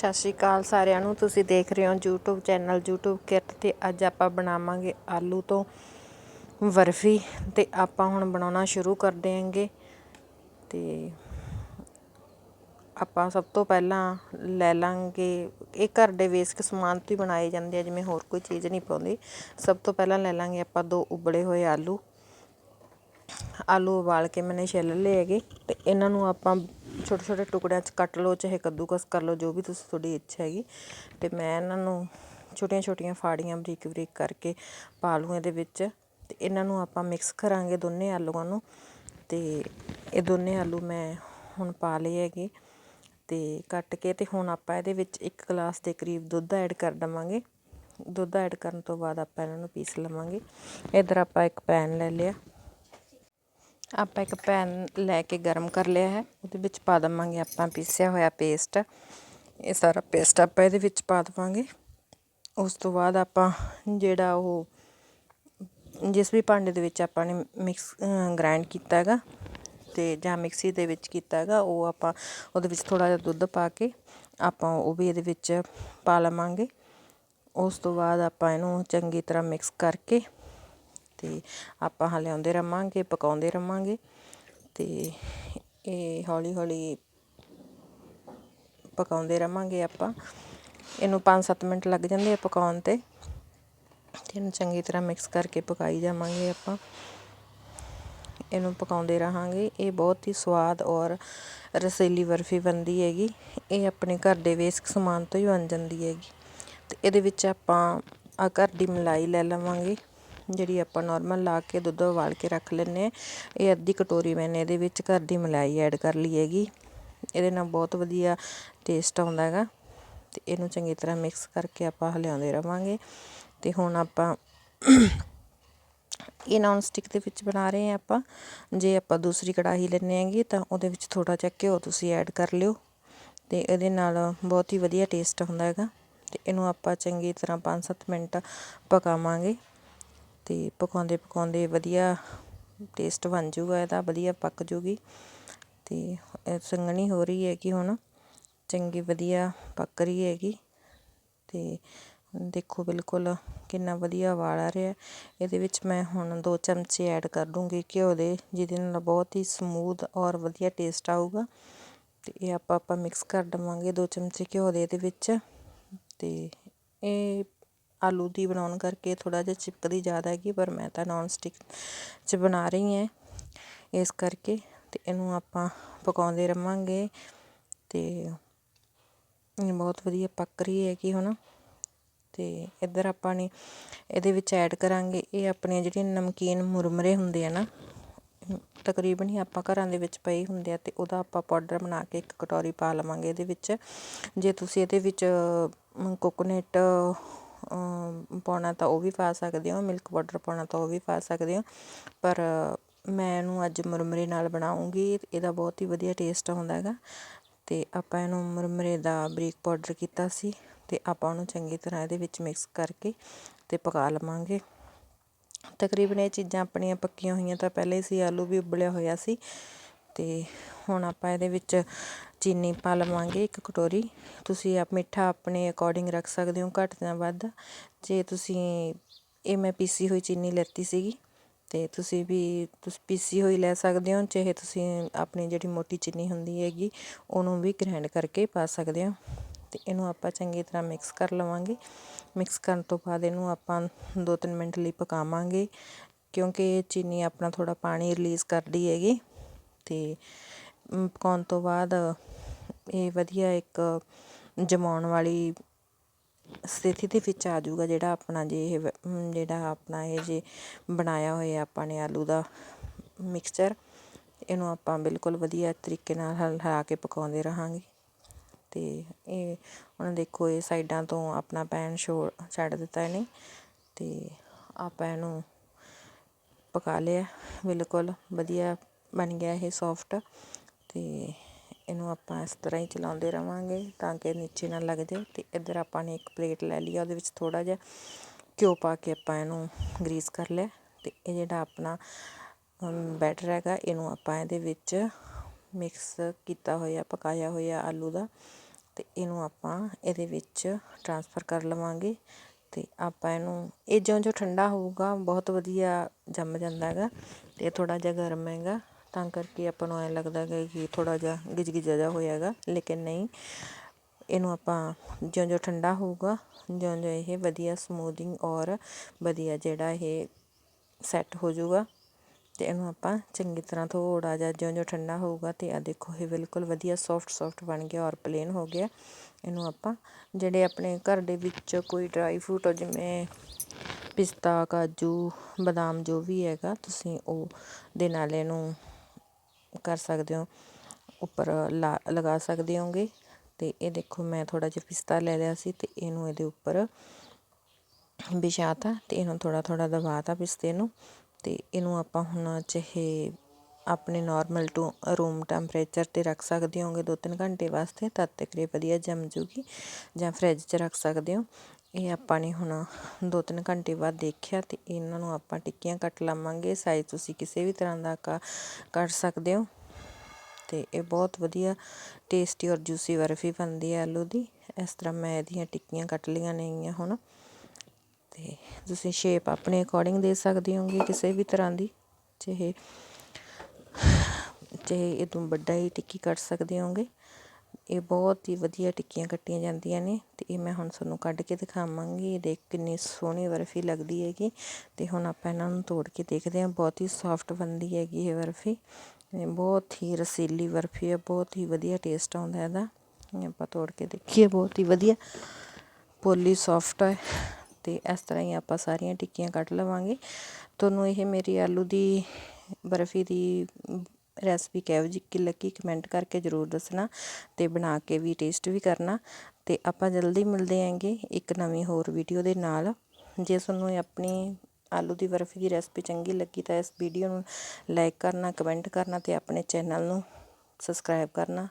ਸਤਿ ਸ਼੍ਰੀ ਅਕਾਲ ਸਾਰਿਆਂ ਨੂੰ। ਤੁਸੀਂ ਦੇਖ ਰਹੇ ਹੋ YouTube ਚੈਨਲ YouTube ਕਿਰਤ ਤੇ ਅੱਜ ਆਪਾਂ ਬਣਾਵਾਂਗੇ ਆਲੂ ਤੋਂ ਬਰਫੀ ਤੇ ਆਪਾਂ ਹੁਣ ਬਣਾਉਣਾ ਸ਼ੁਰੂ ਕਰ ਦੇਵਾਂਗੇ ਤੇ ਆਪਾਂ ਸਭ ਤੋਂ ਪਹਿਲਾਂ ਲੈ ਲਾਂਗੇ। ਇਹ ਘਰ ਦੇ ਵੇਸਕ ਸਮਾਨ ਤੋਂ ਹੀ ਬਣਾਏ ਜਾਂਦੇ ਆ, ਜਿਵੇਂ ਹੋਰ ਕੋਈ ਚੀਜ਼ ਨਹੀਂ ਪਾਉਂਦੀ। ਸਭ ਤੋਂ ਪਹਿਲਾਂ ਲੈ ਲਾਂਗੇ ਆਪਾਂ ਦੋ ਉਬਲੇ ਹੋਏ ਆਲੂ। ਆਲੂ ਉਬਾਲ ਕੇ ਮੈਨੇ ਛਿੱਲ ਲਏ ਹੈਗੇ ਤੇ ਇਹਨਾਂ ਨੂੰ ਆਪਾਂ ਛੋਟੇ ਛੋਟੇ ਟੁਕੜਿਆਂ 'ਚ ਕੱਟ ਲਓ, ਚਾਹੇ ਕੱਦੂਕਸ ਕਰ ਲਓ, ਜੋ ਵੀ ਤੁਸੀਂ ਤੁਹਾਡੀ ਇੱਛਾ ਹੈਗੀ। ਅਤੇ ਮੈਂ ਇਹਨਾਂ ਨੂੰ ਛੋਟੀਆਂ ਛੋਟੀਆਂ ਫਾੜੀਆਂ ਬਰੀਕ ਬਰੀਕ ਕਰਕੇ ਪਾ ਲੂੰ ਇਹਦੇ ਵਿੱਚ ਅਤੇ ਇਹਨਾਂ ਨੂੰ ਆਪਾਂ ਮਿਕਸ ਕਰਾਂਗੇ ਦੋਨੇ ਆਲੂਆਂ ਨੂੰ। ਅਤੇ ਇਹ ਦੋਨੇ ਆਲੂ ਮੈਂ ਹੁਣ ਪਾ ਲਏ ਹੈਗੇ ਅਤੇ ਕੱਟ ਕੇ ਅਤੇ ਹੁਣ ਆਪਾਂ ਇਹਦੇ ਵਿੱਚ ਇੱਕ ਗਲਾਸ ਦੇ ਕਰੀਬ ਦੁੱਧ ਐਡ ਕਰ ਦੇਵਾਂਗੇ। ਦੁੱਧ ਐਡ ਕਰਨ ਤੋਂ ਬਾਅਦ ਆਪਾਂ ਇਹਨਾਂ ਨੂੰ ਪੀਸ ਲਵਾਂਗੇ। ਇਧਰ ਆਪਾਂ ਇੱਕ ਪੈਨ ਲੈ ਲਿਆ। ਆਪਾਂ ਇੱਕ ਪੈਨ ਲੈ ਕੇ ਗਰਮ ਕਰ ਲਿਆ ਹੈ। ਉਹਦੇ ਵਿੱਚ ਪਾ ਦਵਾਂਗੇ ਆਪਾਂ ਪੀਸਿਆ ਹੋਇਆ ਪੇਸਟ। ਇਹ ਸਾਰਾ ਪੇਸਟ ਆਪਾਂ ਇਹਦੇ ਵਿੱਚ ਪਾ ਦਵਾਂਗੇ। ਉਸ ਤੋਂ ਬਾਅਦ ਆਪਾਂ ਜਿਹੜਾ ਉਹ ਜਿਸ ਵੀ ਭਾਂਡੇ ਦੇ ਵਿੱਚ ਆਪਾਂ ਨੇ ਮਿਕਸ ਗ੍ਰਾਈਂਡ ਕੀਤਾ ਹੈਗਾ ਤੇ ਜਾਂ ਮਿਕਸੀ ਦੇ ਵਿੱਚ ਕੀਤਾ ਹੈਗਾ, ਉਹ ਆਪਾਂ ਉਹਦੇ ਵਿੱਚ ਥੋੜਾ ਜਿਹਾ ਦੁੱਧ ਪਾ ਕੇ ਆਪਾਂ ਉਹ ਵੀ ਇਹਦੇ ਵਿੱਚ ਪਾ ਲਵਾਂਗੇ। ਉਸ ਤੋਂ ਬਾਅਦ ਆਪਾਂ ਇਹਨੂੰ ਚੰਗੀ ਤਰ੍ਹਾਂ ਮਿਕਸ ਕਰਕੇ ਤੇ ਆਪਾਂ ਹਲਿਆਉਂਦੇ ਰਵਾਂਗੇ, ਪਕਾਉਂਦੇ ਰਵਾਂਗੇ ਤੇ ਇਹ ਹੌਲੀ ਹੌਲੀ ਪਕਾਉਂਦੇ ਰਵਾਂਗੇ ਆਪਾਂ। ਇਹਨੂੰ 5-7 ਮਿੰਟ ਲੱਗ ਜਾਂਦੇ ਆ ਪਕਾਉਣ ਤੇ। ਤੇ ਇਹਨੂੰ ਚੰਗੀ ਤਰ੍ਹਾਂ ਮਿਕਸ ਕਰਕੇ ਪਕਾਈ ਜਾਵਾਂਗੇ ਆਪਾਂ। ਇਹਨੂੰ ਪਕਾਉਂਦੇ ਰਹਾਂਗੇ। ਇਹ ਬਹੁਤ ਹੀ ਸਵਾਦ ਔਰ ਰਸੇਲੀ ਬਰਫੀ ਬਣਦੀ ਹੈਗੀ। ਇਹ ਆਪਣੇ ਘਰ ਦੇ ਵੇਸਕ ਸਮਾਨ ਤੋਂ ਹੀ ਬਣ ਜਾਂਦੀ ਹੈਗੀ। ਤੇ ਇਹਦੇ ਵਿੱਚ ਆਪਾਂ ਆ ਘਰ ਦੀ ਮਲਾਈ ਲੈ ਲਵਾਂਗੇ। ਜਿਹੜੀ ਆਪਾਂ ਨੋਰਮਲ ਲਾ ਕੇ ਦੁੱਧ ਉਬਾਲ ਕੇ ਰੱਖ ਲੈਂਦੇ ਆ ਇਹ ਅੱਧੀ ਕਟੋਰੀ ਮੈਨੇ ਇਹਦੇ ਵਿੱਚ ਘਰ ਦੀ ਮਲਾਈ ਐਡ ਕਰ ਲਈ ਹੈਗੀ। ਇਹਦੇ ਨਾਲ ਬਹੁਤ ਵਧੀਆ ਟੇਸਟ ਆਉਂਦਾ ਹੈਗਾ। ਤੇ ਇਹਨੂੰ ਚੰਗੀ ਤਰ੍ਹਾਂ ਮਿਕਸ ਕਰਕੇ ਆਪਾਂ ਹਲਿਆਉਂਦੇ ਰਵਾਂਗੇ। ਤੇ ਹੁਣ ਆਪਾਂ ਇਹ ਨਾਨ ਸਟਿਕ ਦੇ ਵਿੱਚ ਬਣਾ ਰਹੇ ਆ ਆਪਾਂ। ਜੇ ਆਪਾਂ ਦੂਸਰੀ ਕੜਾਹੀ ਲੈਣੇ ਹੈਗੇ ਤਾਂ ਉਹਦੇ ਵਿੱਚ ਥੋੜਾ ਜਿਹਾ ਘਿਓ ਤੁਸੀਂ ਐਡ ਕਰ ਲਿਓ। ਤੇ ਇਹਦੇ ਨਾਲ ਬਹੁਤ ਹੀ ਵਧੀਆ ਟੇਸਟ ਹੁੰਦਾ ਹੈਗਾ। ਤੇ ਇਹਨੂੰ ਆਪਾਂ ਚੰਗੀ ਤਰ੍ਹਾਂ 5-7 ਮਿੰਟ ਪਕਾਵਾਂਗੇ। ਅਤੇ ਪਕਾਉਂਦੇ ਪਕਾਉਂਦੇ ਵਧੀਆ ਟੇਸਟ ਬਣ ਜੂਗਾ, ਇਹਦਾ ਵਧੀਆ ਪੱਕ ਜੂਗੀ। ਅਤੇ ਸੰਘਣੀ ਹੋ ਰਹੀ ਹੈਗੀ ਹੁਣ, ਚੰਗੀ ਵਧੀਆ ਪੱਕ ਰਹੀ ਹੈਗੀ। ਅਤੇ ਦੇਖੋ ਬਿਲਕੁਲ ਕਿੰਨਾ ਵਧੀਆ ਵਾਲ ਆ ਰਿਹਾ। ਇਹਦੇ ਵਿੱਚ ਮੈਂ ਹੁਣ ਦੋ ਚਮਚੇ ਐਡ ਕਰ ਦੂੰਗੀ ਘਿਓ ਦੇ, ਜਿਹਦੇ ਨਾਲ ਬਹੁਤ ਹੀ ਸਮੂਦ ਔਰ ਵਧੀਆ ਟੇਸਟ ਆਊਗਾ। ਅਤੇ ਇਹ ਆਪਾਂ ਆਪਾਂ ਮਿਕਸ ਕਰ ਦੇਵਾਂਗੇ ਦੋ ਚਮਚੇ ਘਿਓ ਦੇ ਇਹਦੇ ਵਿੱਚ। ਅਤੇ ਇਹ ਆਲੂ ਦੀ ਬਣਾਉਣ ਕਰਕੇ ਥੋੜ੍ਹਾ ਜਿਹਾ ਚਿਪਕਦੀ ਜ਼ਿਆਦਾ ਹੈਗੀ, ਪਰ ਮੈਂ ਤਾਂ ਨੋਨ ਸਟਿਕ 'ਚ ਬਣਾ ਰਹੀ ਹੈ ਇਸ ਕਰਕੇ ਅਤੇ ਇਹਨੂੰ ਆਪਾਂ ਪਕਾਉਂਦੇ ਰਵਾਂਗੇ ਅਤੇ ਬਹੁਤ ਵਧੀਆ ਪੱਕ ਰਹੀ ਹੈਗੀ ਹੁਣ। ਅਤੇ ਇੱਧਰ ਆਪਾਂ ਨੇ ਇਹਦੇ ਵਿੱਚ ਐਡ ਕਰਾਂਗੇ ਇਹ ਆਪਣੀਆਂ ਜਿਹੜੀਆਂ ਨਮਕੀਨ ਮੁਰਮਰੇ ਹੁੰਦੇ ਆ ਨਾ, ਤਕਰੀਬਨ ਹੀ ਆਪਾਂ ਘਰਾਂ ਦੇ ਵਿੱਚ ਪਏ ਹੁੰਦੇ ਆ ਅਤੇ ਉਹਦਾ ਆਪਾਂ ਪਾਊਡਰ ਬਣਾ ਕੇ ਇੱਕ ਕਟੋਰੀ ਪਾ ਲਵਾਂਗੇ ਇਹਦੇ ਵਿੱਚ। ਜੇ ਤੁਸੀਂ ਇਹਦੇ ਵਿੱਚ ਕੋਕੋਨਟ ਪਾਉਣਾ ਤਾਂ ਉਹ ਵੀ ਪਾ ਸਕਦੇ ਹੋ ਮਿਲਕ ਪਾਊਡਰ ਪਾਉਣਾ ਤਾਂ ਉਹ ਵੀ ਪਾ ਸਕਦੇ ਹੋ, ਪਰ ਮੈਂ ਇਹਨੂੰ ਅੱਜ ਮੁਰਮਰੇ ਨਾਲ ਬਣਾਉਂਗੀ, ਇਹਦਾ ਬਹੁਤ ਹੀ ਵਧੀਆ ਟੇਸਟ ਆਉਂਦਾ ਹੈਗਾ। ਅਤੇ ਆਪਾਂ ਇਹਨੂੰ ਮੁਰਮਰੇ ਦਾ ਬਰੀਕ ਪਾਊਡਰ ਕੀਤਾ ਸੀ ਅਤੇ ਆਪਾਂ ਉਹਨੂੰ ਚੰਗੀ ਤਰ੍ਹਾਂ ਇਹਦੇ ਵਿੱਚ ਮਿਕਸ ਕਰਕੇ ਅਤੇ ਪਕਾ ਲਵਾਂਗੇ। ਤਕਰੀਬਨ ਇਹ ਚੀਜ਼ਾਂ ਆਪਣੀਆਂ ਪੱਕੀਆਂ ਹੋਈਆਂ ਤਾਂ ਪਹਿਲੇ ਸੀ, ਆਲੂ ਵੀ ਉਬਲਿਆ ਹੋਇਆ ਸੀ। ਤੇ ਹੁਣ ਆਪਾਂ ਇਹਦੇ ਵਿੱਚ ਚੀਨੀ ਪਾ ਲਵਾਂਗੇ ਇੱਕ ਕਟੋਰੀ। ਤੁਸੀਂ ਆਪ ਮਿੱਠਾ ਆਪਣੇ ਅਕੋਰਡਿੰਗ ਰੱਖ ਸਕਦੇ ਹੋ ਘੱਟ ਜਾਂ ਵੱਧ। ਜੇ ਤੁਸੀਂ ਇਹ ਮੈਂ ਪੀਸੀ ਹੋਈ ਚੀਨੀ ਲੈਤੀ ਸੀਗੀ ਅਤੇ ਤੁਸੀਂ ਵੀ ਤੁਸੀਂ, ਪੀਸੀ ਹੋਈ ਲੈ ਸਕਦੇ ਹੋ, ਚਾਹੇ ਤੁਸੀਂ ਆਪਣੀ ਜਿਹੜੀ ਮੋਟੀ ਚੀਨੀ ਹੁੰਦੀ ਹੈਗੀ ਉਹਨੂੰ ਵੀ ਗ੍ਰਾਈਂਡ ਕਰਕੇ ਪਾ ਸਕਦੇ ਹੋ। ਅਤੇ ਇਹਨੂੰ ਆਪਾਂ ਚੰਗੀ ਤਰ੍ਹਾਂ ਮਿਕਸ ਕਰ ਲਵਾਂਗੇ। ਮਿਕਸ ਕਰਨ ਤੋਂ ਬਾਅਦ ਇਹਨੂੰ ਆਪਾਂ 2-3 ਮਿੰਟ ਲਈ ਪਕਾਵਾਂਗੇ, ਕਿਉਂਕਿ ਇਹ ਚੀਨੀ ਆਪਣਾ ਥੋੜ੍ਹਾ ਪਾਣੀ ਰਿਲੀਜ਼ ਕਰਦੀ ਹੈਗੀ। ਤੇ ਪਕਾਉਣ ਤੋਂ ਬਾਅਦ ਇਹ ਵਧੀਆ ਇੱਕ ਜਮਾਉਣ ਵਾਲੀ ਸਥਿਤੀ ਦੇ ਵਿੱਚ ਆ ਜੂਗਾ ਜਿਹੜਾ ਆਪਣਾ ਜੇ ਇਹ ਜਿਹੜਾ ਆਪਣਾ ਇਹ ਜੇ ਬਣਾਇਆ ਹੋਇਆ ਆਪਾਂ ਨੇ ਆਲੂ ਦਾ ਮਿਕਸਚਰ ਇਹਨੂੰ ਆਪਾਂ ਬਿਲਕੁਲ ਵਧੀਆ ਤਰੀਕੇ ਨਾਲ ਹਿਲਾ ਕੇ ਪਕਾਉਂਦੇ ਰਹਾਂਗੇ। ਅਤੇ ਇਹ, ਹੁਣ ਦੇਖੋ ਇਹ ਸਾਈਡਾਂ ਤੋਂ ਆਪਣਾ ਪੈਨ ਛੋੜ, ਛੱਡ ਦਿੱਤਾ ਇਹਨੇ ਅਤੇ ਆਪਾਂ ਇਹਨੂੰ ਪਕਾ ਲਿਆ, ਬਿਲਕੁਲ ਵਧੀਆ ਬਣ ਗਿਆ ਇਹ ਸੋਫਟ ਅਤੇ ਇਹਨੂੰ ਆਪਾਂ ਇਸ ਤਰ੍ਹਾਂ ਹੀ ਚਲਾਉਂਦੇ ਰਵਾਂਗੇ ਤਾਂ ਕਿ ਨੀਚੇ ਨਾ ਲੱਗ ਜਾਏ ਅਤੇ ਇੱਧਰ ਆਪਾਂ ਨੇ ਇੱਕ ਪਲੇਟ ਲੈ ਲਈ ਉਹਦੇ ਵਿੱਚ ਥੋੜ੍ਹਾ ਜਿਹਾ ਘਿਓ ਪਾ ਕੇ ਆਪਾਂ ਇਹਨੂੰ ਗਰੀਸ ਕਰ ਲਿਆ ਅਤੇ ਇਹ ਜਿਹੜਾ ਆਪਣਾ ਬੈਟਰ ਹੈਗਾ, ਇਹਨੂੰ ਆਪਾਂ ਇਹਦੇ ਵਿੱਚ ਮਿਕਸ ਕੀਤਾ ਹੋਇਆ, ਪਕਾਇਆ ਹੋਇਆ ਆਲੂ ਦਾ ਅਤੇ ਇਹਨੂੰ ਆਪਾਂ ਇਹਦੇ ਵਿੱਚ ਟਰਾਂਸਫਰ ਕਰ ਲਵਾਂਗੇ ਅਤੇ ਆਪਾਂ ਇਹਨੂੰ, ਇਹ ਜਿਉਂ ਜਿਉਂ ਠੰਡਾ ਹੋਊਗਾ, ਬਹੁਤ ਵਧੀਆ ਜੰਮ ਜਾਂਦਾ ਹੈਗਾ ਤੇ ਥੋੜ੍ਹਾ ਜਿਹਾ ਗਰਮ ਹੈਗਾ ਤਾਂ ਕਰਕੇ ਆਪਾਂ ਨੂੰ ਐਂ ਲੱਗਦਾ ਗਾ ਕਿ ਥੋੜ੍ਹਾ ਜਿਹਾ ਗਿਜਗਿਜਾ ਜਿਹਾ ਹੋਇਆ ਹੈਗਾ ਲੇਕਿਨ ਨਹੀਂ, ਇਹਨੂੰ ਆਪਾਂ ਜਿਉਂ ਜਿਉਂ ਠੰਡਾ ਹੋਊਗਾ ਜਿਉਂ ਜਿਉਂ ਇਹ ਵਧੀਆ ਸਮੂਦਿੰਗ ਔਰ ਵਧੀਆ ਜਿਹੜਾ ਇਹ ਸੈੱਟ ਹੋ ਜਾਊਗਾ ਤੇ ਇਹਨੂੰ ਆਪਾਂ ਚੰਗੀ ਤਰ੍ਹਾਂ ਥੋੜਾ ਜਿਹਾ ਜਿਉਂ ਜਿਉਂ ਠੰਡਾ ਹੋਊਗਾ ਤੇ ਆ ਦੇਖੋ ਇਹ ਬਿਲਕੁਲ ਵਧੀਆ ਸੌਫਟ ਸੌਫਟ ਬਣ ਗਿਆ ਔਰ ਪਲੇਨ ਹੋ ਗਿਆ। ਇਹਨੂੰ ਆਪਾਂ ਜਿਹੜੇ ਆਪਣੇ ਘਰ ਦੇ ਵਿੱਚ ਕੋਈ ਡਰਾਈ ਫਰੂਟ ਜਿਵੇਂ ਪਿਸਤਾ, ਕਾਜੂ, ਬਦਾਮ ਜੋ ਵੀ ਹੈਗਾ, ਤੁਸੀਂ ਉਹ ਦੇ ਨਾਲ ਇਹਨੂੰ ਕਰ ਸਕਦੇ ਹੋ, ਉੱਪਰ ਲਾ, ਲਗਾ ਸਕਦੇ ਹੋਗੇ। ਅਤੇ ਇਹ ਦੇਖੋ, ਮੈਂ ਥੋੜ੍ਹਾ ਜਿਹਾ ਪਿਸਤਾ ਲੈ ਲਿਆ ਸੀ ਅਤੇ ਇਹਨੂੰ ਇਹਦੇ ਉੱਪਰ ਵਿਛਾ ਤਾ ਅਤੇ ਇਹਨੂੰ ਥੋੜ੍ਹਾ ਥੋੜ੍ਹਾ ਥੋੜਾ ਦਬਾਤਾ ਪਿਸਤੇ ਨੂੰ। ਅਤੇ ਇਹਨੂੰ ਆਪਾਂ ਹੁਣ ਚਾਹੇ ਆਪਣੇ ਨਾਰਮਲ ਟੂ ਰੂਮ ਟੈਂਪਰੇਚਰ ਤੇ ਰੱਖ ਸਕਦੇ ਹੋਗੇ 2-3 ਘੰਟੇ ਵਾਸਤੇ, ਤਦ ਤੱਕ ਇਹ ਵਧੀਆ ਜੰਮ ਜੂਗੀ ਜਾਂ ਫ੍ਰਿਜ 'ਚ ਰੱਖ ਸਕਦੇ ਹੋ। ਇਹ ਆਪਾਂ ਨੇ ਹੁਣ 2-3 ਘੰਟੇ ਬਾਅਦ ਦੇਖਿਆ ਅਤੇ ਇਹਨਾਂ ਨੂੰ ਆਪਾਂ ਟਿੱਕੀਆਂ ਕੱਟ ਲਵਾਂਗੇ। ਸਾਈਜ਼ ਤੁਸੀਂ ਕਿਸੇ ਵੀ ਤਰ੍ਹਾਂ ਦਾ ਕਾ ਕੱਟ ਸਕਦੇ ਹੋ। ਅਤੇ ਇਹ ਬਹੁਤ ਵਧੀਆ ਟੇਸਟੀ ਔਰ ਜੂਸੀ ਬਰਫੀ ਬਣਦੀ ਹੈ ਆਲੂ ਦੀ। ਇਸ ਤਰ੍ਹਾਂ ਮੈਂ ਇਹਦੀਆਂ ਟਿੱਕੀਆਂ ਕੱਟ ਲਈਆਂ ਨੇਗੀਆਂ ਹੁਣ। ਤੇ ਤੁਸੀਂ ਸ਼ੇਪ ਆਪਣੇ ਅਕੋਰਡਿੰਗ ਦੇ ਸਕਦੇ ਹੋਗੇ ਕਿਸੇ ਵੀ ਤਰ੍ਹਾਂ ਦੀ। ਚਾਹੇ ਚਾਹੇ ਇਹ ਤੋਂ ਵੱਡਾ ਹੀ ਟਿੱਕੀ ਕੱਟ ਸਕਦੇ ਹੋਗੇ। ਇਹ ਬਹੁਤ ਹੀ ਵਧੀਆ ਟਿੱਕੀਆਂ ਕੱਟੀਆਂ ਜਾਂਦੀਆਂ ਨੇ ਅਤੇ ਇਹ ਮੈਂ ਹੁਣ ਤੁਹਾਨੂੰ ਕੱਢ ਕੇ ਦਿਖਾਵਾਂਗੀ। ਦੇਖ ਕਿੰਨੀ ਸੋਹਣੀ ਬਰਫੀ ਲੱਗਦੀ ਹੈਗੀ ਅਤੇ ਹੁਣ ਆਪਾਂ ਇਹਨਾਂ ਨੂੰ ਤੋੜ ਕੇ ਦੇਖਦੇ ਹਾਂ। ਬਹੁਤ ਹੀ ਸੌਫਟ ਬਣਦੀ ਹੈਗੀ ਇਹ ਬਰਫੀ। ਬਹੁਤ ਹੀ ਰਸੀਲੀ ਬਰਫੀ ਹੈ, ਬਹੁਤ ਹੀ ਵਧੀਆ ਟੇਸਟ ਆਉਂਦਾ ਇਹਦਾ। ਆਪਾਂ ਤੋੜ ਕੇ ਦੇਖੀਏ, ਬਹੁਤ ਹੀ ਵਧੀਆ। ਪੋਲੀ ਸੌਫਟ ਹੈ ਤੇ ਇਸ ਤਰ੍ਹਾਂ ਹੀ ਆਪਾਂ ਸਾਰੀਆਂ ਟਿੱਕੀਆਂ ਕੱਟ ਲਵਾਂਗੇ। ਤੁਹਾਨੂੰ ਇਹ ਮੇਰੀ ਆਲੂ ਦੀ ਬਰਫੀ ਦੀ ਰੈਸਪੀ ਕਿਹੋ ਜਿਹੀ ਲੱਗੀ ਕਮੈਂਟ ਕਰਕੇ ਜ਼ਰੂਰ ਦੱਸਣਾ ਤੇ ਬਣਾ ਕੇ ਵੀ ਟੇਸਟ ਵੀ ਕਰਨਾ। ਤੇ ਆਪਾਂ ਜਲਦੀ ਮਿਲਦੇ ਆਂਗੇ ਇੱਕ ਨਵੀਂ ਹੋਰ ਵੀਡੀਓ ਦੇ ਨਾਲ। ਜੇ ਤੁਹਾਨੂੰ ਆਪਣੀ ਆਲੂ ਦੀ ਬਰਫੀ ਦੀ ਰੈਸਪੀ ਚੰਗੀ ਲੱਗੀ ਤਾਂ ਇਸ ਵੀਡੀਓ ਨੂੰ ਲਾਈਕ ਕਰਨਾ, ਕਮੈਂਟ ਕਰਨਾ ਤੇ ਆਪਣੇ ਚੈਨਲ ਨੂੰ ਸਬਸਕ੍ਰਾਈਬ ਕਰਨਾ।